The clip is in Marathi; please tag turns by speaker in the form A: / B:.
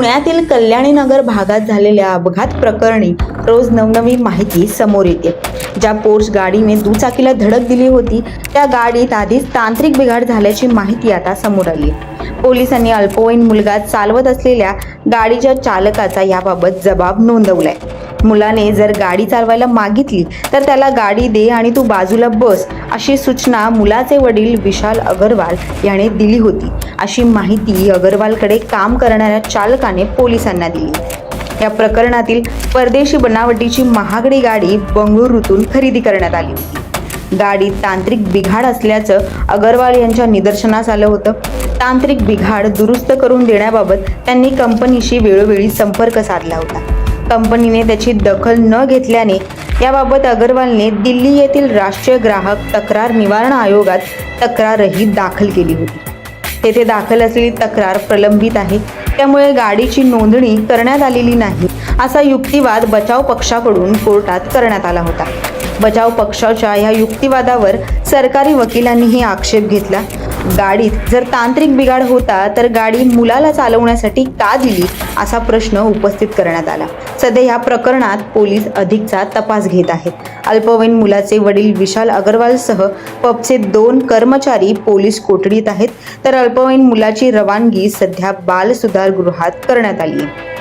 A: पुण्यातील कल्याणीनगर भागात झालेल्या अपघात प्रकरणी रोज नवनवी माहिती समोर येते. ज्या पोर्स गाडीने दुचाकीला धडक दिली होती त्या गाडीत आधीच तांत्रिक बिघाड झाल्याची माहिती आता समोर आली पोलिसांनी अल्पवयीन मुलगा चालवत असलेल्या गाडीच्या चालकाचा याबाबत जबाब नोंदवलाय. मुलाने जर गाडी चालवायला मागितली तर त्याला गाडी दे आणि तू बाजूला बस अशी सूचना मुलाचे वडील विशाल अगरवाल याने दिली होती. अशी माहिती अगरवालकडे काम करणाऱ्या चालकाने पोलिसांना दिली. या प्रकरणातील परदेशी बनावटीची महागडी गाडी बंगळुरूतून खरेदी करण्यात आली होती. गाडीत तांत्रिक बिघाड असल्याचं अगरवाल यांच्या निदर्शनास आलं होतं. तांत्रिक बिघाड दुरुस्त करून देण्याबाबत त्यांनी कंपनीशी वेळोवेळी संपर्क साधला होता. कंपनीने त्याची दखल न घेतल्याने याबाबत अगरवालने दिल्ली येथील राष्ट्रीय ग्राहक तक्रार निवारण आयोगात तक्रारही दाखल केली होती. तेथे दाखल असलेली तक्रार प्रलंबित आहे. त्यामुळे गाडीची नोंदणी करण्यात आलेली नाही असा युक्तिवाद बचाव पक्षाकडून कोर्टात करण्यात आला होता. बचाव पक्षाच्या या युक्तिवादावर सरकारी वकिलांनीही आक्षेप घेतला. गाडीत जर तांत्रिक बिघाड होता तर गाडी मुलाला चालवण्यासाठी का दिली असा प्रश्न उपस्थित करण्यात आला. सध्या या प्रकरणात पोलीस अधिकचा तपास घेत आहेत. अल्पवयीन मुलाचे वडील विशाल अगरवालसह पबचे दोन कर्मचारी पोलीस कोठडीत आहेत तर अल्पवयीन मुलाची रवानगी सध्या बाल सुधारगृहात करण्यात आली आहे.